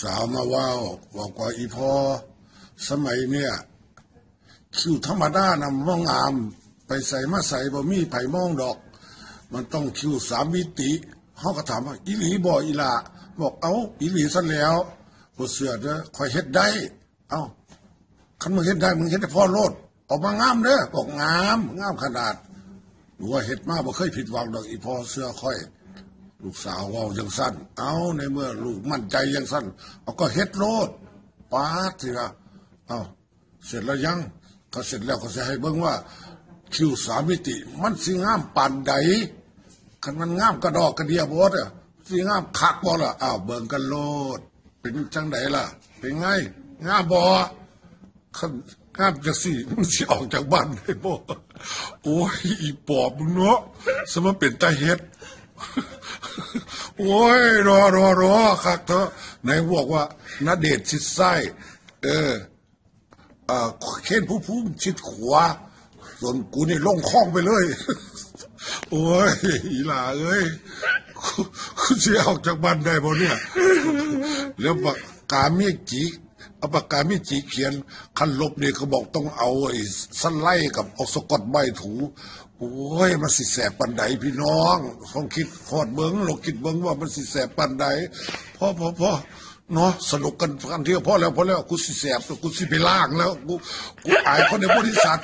สาวมาว่าวบอกว่าอีพอสมัยเนี่ยคิวธรรมดานะมันบ่งาม ไปใส่มาใส่บ่มีไผ่มองดอก มันต้องคิวสามมิติเขาก็ถามว่าอีหลีบ่อีหละบอกเอ้าอีหลีซะแล้วบ่เสือเด้อคอยเฮ็ดได้ เอ้าคันมึงเฮ็ดได้มึงเฮ็ดได้พ่อโลดออกมางามเด้อบอกงามงามขนาดหรือว่าเฮ็ดมาบ่เคยผิดหวังดอกอีพอเสือค่อย ลูกสาวเว่ายังสั้น เอาในเมื่อลูกมั่นใจยังสั้น เอาก็เฮ็ดโลดปาดทีละเอาเสร็จแล้วยังก็เสร็จแล้วก็จะให้เบิ่งว่า คิวสามมิติ มันสิงามปานใดคันมันงามกระดอกกระเดียบดอะสิงามคักบ่ล่ะอ้าวเบิ่งกันโลด เป็นจังไดล่ะ เป็นไงงามบ่คันงามจะสิมันสิออกจากบ้านได้บ่โอ้ยอีปอบมึงเนาะสมมาเป็นตาเฮ็ด โอ้ยรอรอรอคักเถอะไหนบอกว่านาเดชชิดซ้ายเออเอ่อเข่นผู้พุ่มชิดขวาส่วนกูนี่ลงคล้องไปเลย โอ้ยอีหล่าเอ้ยกูเสียออกจากบ้านได้บ่เนี่ย แล้วปากกาเมียจี เอาปากกาเมียจีเขียนคันลบเนี่ยเขาบอกต้องเอาไอ้สไลด์กับเอาสกอตใบถู โอ้ยมันสิแสบปันใดพี่น้องลองคิดพอดเบิ้งลองคิดเบิ้งว่ามันสิแสบปันใดพ่อพ่อพ่อเนาะสนุกกันกันเที่ยวพอแล้วพอแล้วกูสิแสบกูสิไปล่างแล้วกูกูอายคนในบริษัท